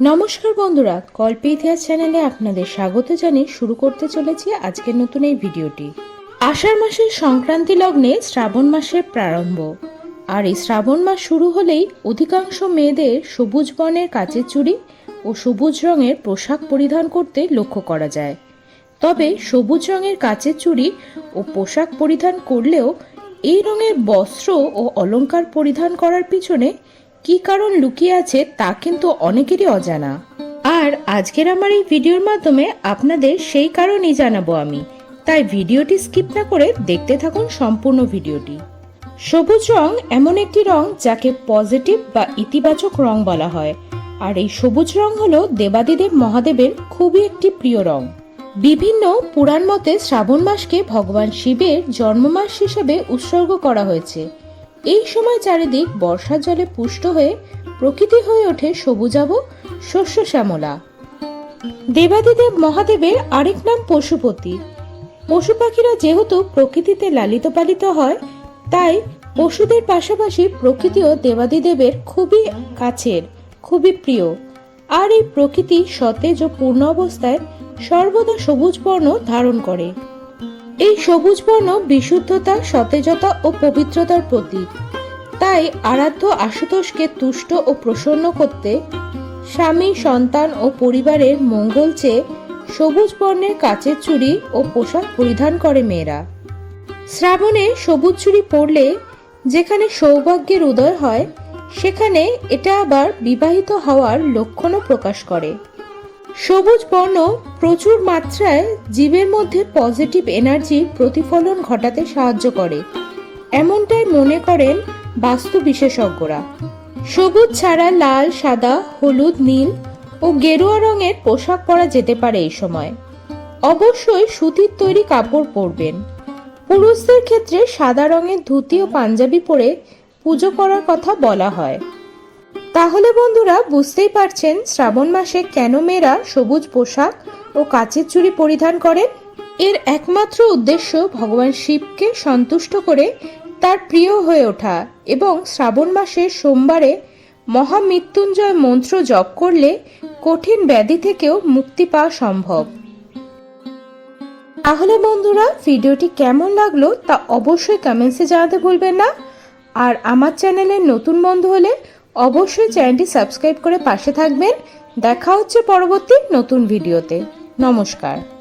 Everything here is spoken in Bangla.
নমস্কার বন্ধুরা গল্প ইতিহাস চ্যানেলে আপনাদের স্বাগত জানিয়ে শুরু করতে চলেছি আজকের নতুন এই ভিডিওটি। আষাঢ় মাসের সংক্রান্তি লগ্নে শ্রাবণ মাসের প্রারম্ভ। আর এই শ্রাবণ মাস শুরু হলেই অধিকাংশ মেয়েদের সবুজ বনের কাচের চুড়ি ও সবুজ রঙের পোশাক পরিধান করতে লক্ষ্য করা যায়। তবে সবুজ রঙের কাচের চুড়ি ও পোশাক পরিধান করলেও এই রঙের বস্ত্র ও অলংকার পরিধান করার পিছনে কি কারণ লুকিয়ে আছে তা কিন্তু অনেকেরই অজানা। আর আজকের আমার এই ভিডিওর মাধ্যমে আপনাদের সেই কারণই জানাব আমি। তাই ভিডিওটি স্কিপ না করে দেখতে থাকুন সম্পূর্ণ ভিডিওটি। সবুজ রং এমন একটি রং যাকে পজিটিভ বা ইতিবাচক রং বলা হয়। আর এই সবুজ রং হলো দেবাদিদেব মহাদেবের খুবই একটি প্রিয় রং। বিভিন্ন পুরাণ মতে শ্রাবণ মাসকে ভগবান শিবের জন্মমাস হিসেবে উৎসর্গ করা হয়েছে। এই সময় চারিদিক বর্ষার জলে পুষ্ট হয়ে প্রকৃতি হয়ে ওঠে সবুজাব শস্য শ্যামলা। দেবাদিদেব মহাদেবের আরেক নাম পশুপতি। পশু পাখিরা যেহেতু প্রকৃতিতে লালিত পালিত হয়, তাই পশুদের পাশাপাশি প্রকৃতিও দেবাদিদেবের খুবই কাছের, খুবই প্রিয়। আর এই প্রকৃতি সতেজ ও পূর্ণ অবস্থায় সর্বদা সবুজ বর্ণ ধারণ করে। এই সবুজ বর্ণ বিশুদ্ধতা, সতেজতা ও পবিত্রতার প্রতীক। তাই আরাধ্য আশুতোষকে তুষ্ট ও প্রসন্ন করতে স্বামী, সন্তান ও পরিবারের মঙ্গল চেয়ে সবুজ বর্ণের কাচের চুড়ি ও পোশাক পরিধান করে মেয়েরা। শ্রাবণে সবুজ চুড়ি পরলে যেখানে সৌভাগ্যের উদয় হয়, সেখানে এটা আবার বিবাহিত হওয়ার লক্ষণও প্রকাশ করে। সবুজ বর্ণ প্রচুর মাত্রায় জীবের মধ্যে পজিটিভ এনার্জির প্রতিফলন ঘটাতে সাহায্য করে। এমনটাই মনে করেন বাস্তু বিশেষজ্ঞরা। সবুজ ছাড়া লাল, সাদা, হলুদ, নীল ও গেরুয়া রঙের পোশাক পরা যেতে পারে এই সময়। অবশ্যই সুতির তৈরি কাপড় পরবেন। পুরুষদের ক্ষেত্রে সাদা রঙের ধুতি ও পাঞ্জাবি পরে পুজো করার কথা বলা হয়। তাহলে বন্ধুরা বুঝতেই পারছেন শ্রাবণ মাসে কেন মেয়েরা সবুজ পোশাক ও কাচের চুড়ি পরিধান করেন এর একমাত্র উদ্দেশ্য ভগবান শিবকে সন্তুষ্ট করে তার প্রিয় হয়ে ওঠা এবং শ্রাবণ মাসের সোমবারে মহামৃত্যুঞ্জয় মন্ত্র জপ করলে কঠিন ব্যাধি থেকেও মুক্তি পাওয়া সম্ভব। তাহলে বন্ধুরা ভিডিওটি কেমন লাগল তা অবশ্যই কমেন্টসে জানাতে ভুলবেন না। আর আমার চ্যানেলের নতুন বন্ধু হলে অবশ্যই চ্যানেলটি সাবস্ক্রাইব করে পাশে থাকবেন। দেখা হচ্ছে পরবর্তী নতুন ভিডিওতে। নমস্কার।